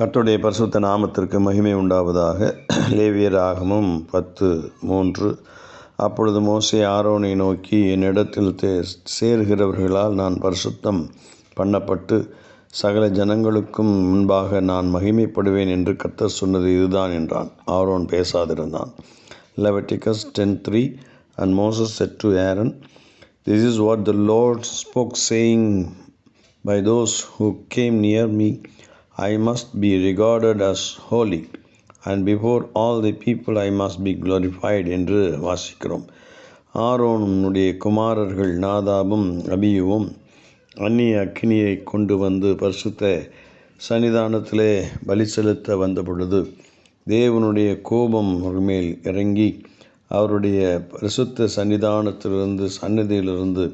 கர்த்தருடைய பரிசுத்த நாமத்திற்கு மகிமை உண்டாவதாக. லேவியர் ஆகமும் பத்து மூன்று. அப்பொழுது மோசே ஆரோனை நோக்கி என்னிடத்தில் தே சேர்கிறவர்களால் நான் பரிசுத்தம் பண்ணப்பட்டு சகல ஜனங்களுக்கும் முன்பாக நான் மகிமைப்படுவேன் என்று கர்த்தர் சொன்னது இதுதான் என்றான். Aaron பேசாதிருந்தான். Leviticus ten three and Moses said to Aaron this is what the Lord spoke saying by those who came near me I must be regarded as holy and before all the people I must be glorified என்று வாசிக்கிறோம். ஆரோனுடைய குமாரர்கள் நாதாபும் அபியுவும் அந்நிய அக்னியை கொண்டு வந்து பரிசுத்த சன்னிதானத்திலே பலி செலுத்த வந்த பொழுது தேவனுடைய கோபம் அவர் மேல் இறங்கி அவருடைய பரிசுத்த சன்னிதானத்திலிருந்து சன்னதியிலிருந்து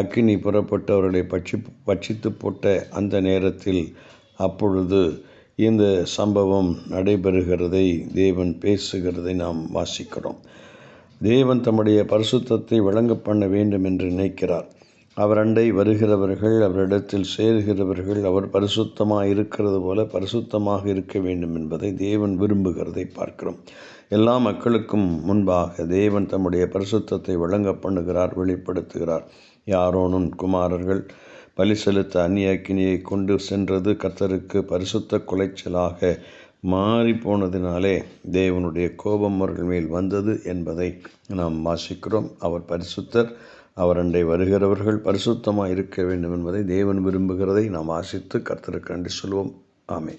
அக்கினி புறப்பட்டு அவர்களை பட்சி பட்சித்து போட்ட அந்த நேரத்தில் அப்பொழுது இந்த சம்பவம் நடைபெறுகிறதை தேவன் பேசுகிறதை நாம் வாசிக்கிறோம். தேவன் தம்முடைய பரிசுத்தத்தை வழங்க பண்ண வேண்டும் என்று நினைக்கிறார். அவர் அண்டை வருகிறவர்கள் அவரிடத்தில் சேர்கிறவர்கள் அவர் பரிசுத்தமாக இருக்கிறது போல பரிசுத்தமாக இருக்க வேண்டும் என்பதை தேவன் விரும்புகிறதை பார்க்கிறோம். எல்லா மக்களுக்கும் முன்பாக தேவன் தம்முடைய பரிசுத்தத்தை வழங்க பண்ணுகிறார் வெளிப்படுத்துகிறார். யாரோனும் குமாரர்கள் பலி செலுத்த அந்நிய அக்கினியை கொண்டு சென்றது கர்த்தருக்கு பரிசுத்த குலைச்சலாக மாறி போனதினாலே தேவனுடைய கோபம் அவர்கள் மேல் வந்தது என்பதை நாம் வாசிக்கிறோம். அவர் பரிசுத்தர் அவர் அண்டை வருகிறவர்கள் பரிசுத்தமாக இருக்க வேண்டும் என்பதை தேவன் விரும்புகிறதை நாம் வாசித்து கர்த்தருக்கு நன்றி சொல்வோம். ஆமே